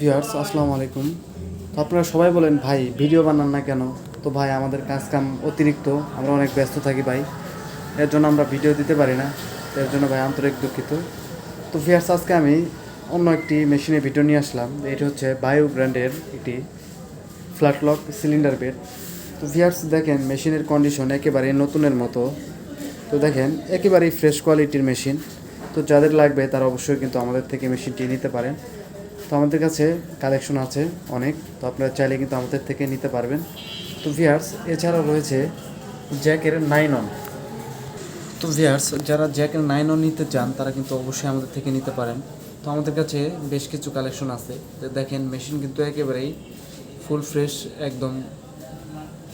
Viewers, আসসালামু আলাইকুম। তো আপনারা সবাই বলেন, ভাই, ভিডিও বানান না কেন? তো ভাই, আমাদের কাজ কাম অতিরিক্ত, আমরা অনেক ব্যস্ত থাকি ভাই। এর জন্য আমরা ভিডিও দিতে পারি না। এর জন্য ভাই, আন্তরিক দুঃখিত। তো ভিউয়ার্স, আজকে আমি অন্য একটি মেশিনে ভিডিও নিয়ে আসলাম। এটি হচ্ছে বায়ু ব্র্যান্ডের একটি ফ্ল্যাট লক সিলিন্ডার বেড। তো ভিউয়ার্স, দেখেন, মেশিনের কন্ডিশন একেবারে নতুনের মতো। তো দেখেন, একেবারেই ফ্রেশ কোয়ালিটির মেশিন। তো যাদের লাগবে, তারা অবশ্যই কিন্তু আমাদের থেকে মেশিনটি নিতে পারেন। তো আমাদের কাছে কালেকশন আছে অনেক, তো আপনারা চাইলে কিন্তু আমাদের থেকে নিতে পারবেন। তো ভিয়ার্স এছাড়াও রয়েছে জ্যাকের নাইন অন তো ভিয়ার্স যারা জ্যাকের নাইন অন নিতে চান, তারা কিন্তু অবশ্যই আমাদের থেকে নিতে পারেন। তো আমাদের কাছে বেশ কিছু কালেকশন আছে। দেখেন মেশিন কিন্তু একেবারেই ফুল ফ্রেশ একদম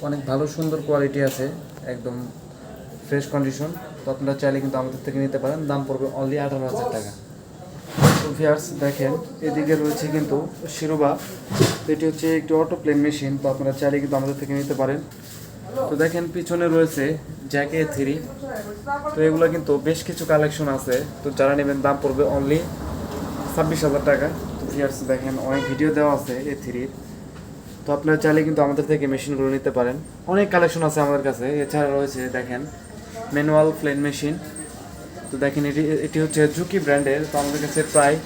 অনেক ভালো, সুন্দর কোয়ালিটি আছে, একদম ফ্রেশ কন্ডিশন তো আপনারা চাইলে কিন্তু আমাদের থেকে নিতে পারেন। দাম পড়বে অনলি আঠারো হাজার টাকা। ভিয়ার্স দেখেন, এদিকে রয়েছে কিন্তু শিরোবা। এটি হচ্ছে একটি অটো প্লেন মেশিন তো আপনারা চাইলে কিন্তু আমাদের থেকে নিতে পারেন। তো দেখেন, পিছনে রয়েছে জ্যাকে থ্রি তো এগুলো কিন্তু বেশ কিছু কালেকশন আছে। তো যারা নেবেন, দাম পড়বে অনলি ছাব্বিশ হাজার টাকা। তো ভিয়ার্স দেখেন, অনেক ভিডিও দেওয়া আছে এ থ্রির তো আপনারা চাইলে কিন্তু আমাদের থেকে মেশিনগুলো নিতে পারেন। অনেক কালেকশন আছে আমাদের কাছে। এছাড়া রয়েছে, দেখেন ম্যানুয়াল প্লেন মেশিন তো দেখেন, এটি এটি হচ্ছে জুকি ব্র্যান্ডের, তো আমাদের কাছে প্রায়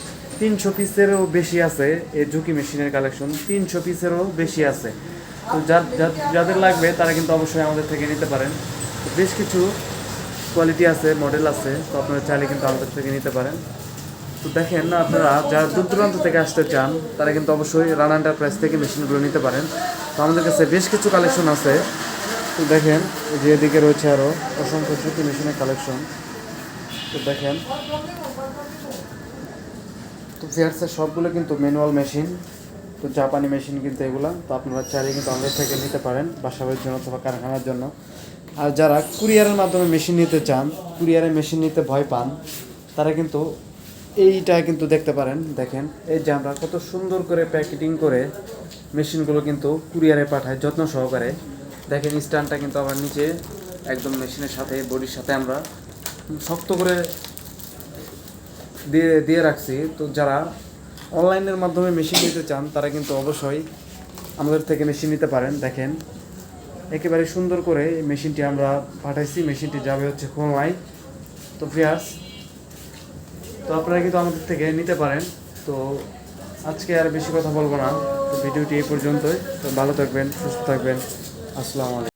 তিনশো পিসেরও বেশি আছে এই জুকি মেশিনের কালেকশন। তিনশো পিসেরও বেশি আছে। তো যাদের লাগবে, তারা কিন্তু অবশ্যই আমাদের থেকে নিতে পারেন। বেশ কিছু কোয়ালিটি আছে, মডেল আছে, তো আপনারা চাইলে কিন্তু আমাদের থেকে নিতে পারেন। তো দেখেন, আপনারা যারা দূর দূরান্ত থেকে আসতে চান, তারা কিন্তু অবশ্যই রান এন্টারপ্রাইজ থেকে মেশিনগুলো নিতে পারেন। তো আমাদের কাছে বেশ কিছু কালেকশন আছে। তো দেখেন যে এদিকে রয়েছে আরও অসংখ্য জুতি মেশিনের কালেকশন। তো দেখেন, তো ফিয়ার্সের সবগুলো কিন্তু ম্যানুয়াল মেশিন তো জাপানি মেশিন কিন্তু এগুলা, তো আপনারা চাইলে কিন্তু আমাদের থেকে নিতে পারেন বাসাবাড়ির জন্য অথবা কারখানার জন্য। আর যারা কুরিয়ারের মাধ্যমে মেশিন নিতে চান, কুরিয়ারে মেশিন নিতে ভয় পান, তারা কিন্তু এইটা কিন্তু দেখতে পারেন। দেখেন, এই যে আমরা কত সুন্দর করে প্যাকেটিং করে মেশিনগুলো কিন্তু কুরিয়ারে পাঠাই, যত্ন সহকারে। দেখেন স্ট্যান্ডটা কিন্তু আবার নিচে একদম মেশিনের সাথে বডির সাথে আমরা শক্ত করে দিয়ে দিয়ে রাখছি। তো যারা অনলাইনের মাধ্যমে মেশিন নিতে চান, তারা কিন্তু অবশ্যই আমাদের থেকে মেশিন নিতে পারেন। দেখেন, একেবারে সুন্দর করে মেশিনটি আমরা পাঠাইছি। মেশিনটি যাবে হচ্ছে খুলনায় তো ফিয়াস তো আপনারা কিন্তু আমাদের থেকে নিতে পারেন। তো আজকে আর বেশি কথা বলব না। তো ভিডিওটি এই পর্যন্তই। তো ভালো থাকবেন, সুস্থ থাকবেন। আসসালামু আলাইকুম।